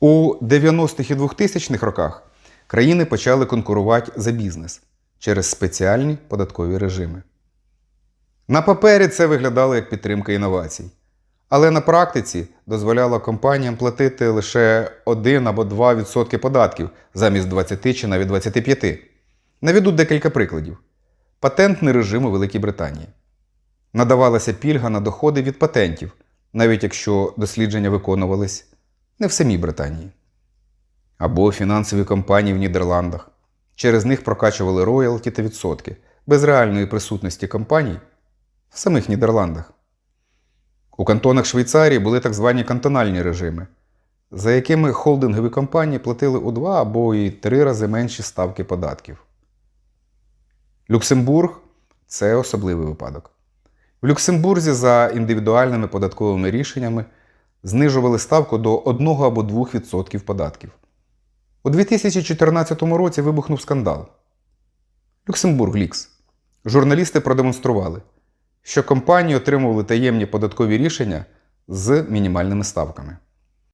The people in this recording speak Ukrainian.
У 90-х і 2000-х роках країни почали конкурувати за бізнес через спеціальні податкові режими. На папері це виглядало як підтримка інновацій, але на практиці дозволяло компаніям платити лише 1 або 2% податків замість 20 чи навіть 25. Наведу декілька прикладів. Патентний режим у Великій Британії. Надавалася пільга на доходи від патентів, навіть якщо дослідження виконувались не в самій Британії. Або фінансові компанії в Нідерландах. Через них прокачували роялті та відсотки без реальної присутності компаній в самих Нідерландах. У кантонах Швейцарії були так звані кантональні режими, за якими холдингові компанії платили у два або і три рази менші ставки податків. Люксембург це особливий випадок. В Люксембурзі за індивідуальними податковими рішеннями знижували ставку до 1 або 2% податків. У 2014 році вибухнув скандал. Люксембург Лікс. Журналісти продемонстрували, що компанії отримували таємні податкові рішення з мінімальними ставками.